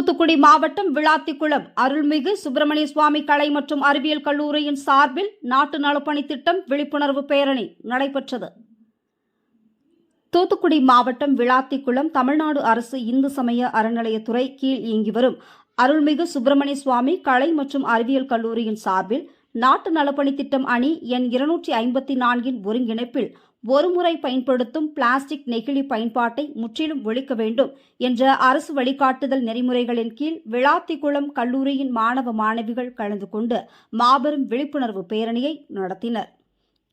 தூத்துக்குடி மாவட்டம் விளாத்திக்குளம் அருள்மிகு சுப்பிரமணிய சுவாமி கலை மற்றும் அறிவியல் கல்லூரியின் சார்பில் நாட்டு நலப்பணி திட்டம் விழிப்புணர்வு பேரணி நடைபெற்றது. தூத்துக்குடி மாவட்டம் விளாத்திக்குளம் தமிழ்நாடு அரசு இந்து சமய அறநிலையத்துறை கீழ் இயங்கி வரும் அருள்மிகு சுப்பிரமணிய சுவாமி கலை மற்றும் அறிவியல் கல்லூரியின் சார்பில் நாட்டு நலப்பணி திட்டம் அணி எண் இருநூற்றி ஐம்பத்தி நான்கின் ஒருங்கிணைப்பில் ஒருமுறை பயன்படுத்தும் பிளாஸ்டிக் நெகிழி பயன்பாட்டை முற்றிலும் ஒழிக்க வேண்டும் என்ற அரசு வழிகாட்டுதல் நெறிமுறைகளின் கீழ் விளாத்திக்குளம் கல்லூரியின் மாணவ மாணவிகள் கலந்து கொண்டு மாபெரும் விழிப்புணர்வு பேரணியை நடத்தினர்.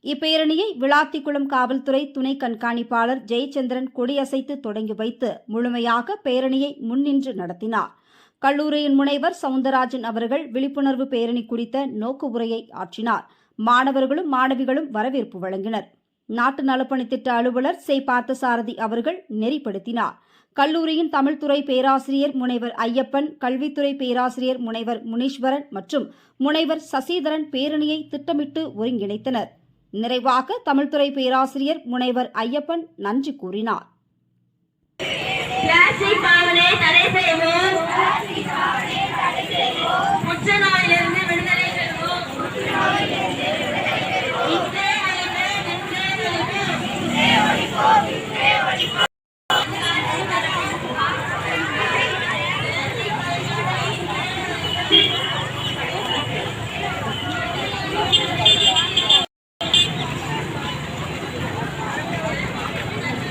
இப்பேரணியை விளாத்திக்குளம் காவல்துறை துணை கண்காணிப்பாளர் ஜெயச்சந்திரன் கொடியசைத்து தொடங்கி வைத்து முழுமையாக பேரணியை முன்னின்று நடத்தினார். கல்லூரியின் முனைவர் சவுந்தரராஜன் அவர்கள் விழிப்புணர்வு பேரணி குறித்த நோக்கு உரையை ஆற்றினார். மாணவர்களும் மாணவிகளும் வரவேற்பு வழங்கினர். நாட்டு நலப்பணித்திட்ட அலுவலர் சே பார்த்தசாரதி அவர்கள் நெறிப்படுத்தினார். கல்லூரியின் தமிழ்துறை பேராசிரியர் முனைவர் ஐயப்பன் கல்வித்துறை பேராசிரியர் முனைவர் முனீஸ்வரன் மற்றும் முனைவர் சசிதரன் பேரணியை திட்டமிட்டு ஒருங்கிணைத்தனர். நிறைவாக தமிழ்துறை பேராசிரியர் முனைவர் ஐயப்பன் நன்றி கூறினார். பிளாஸ்டிக்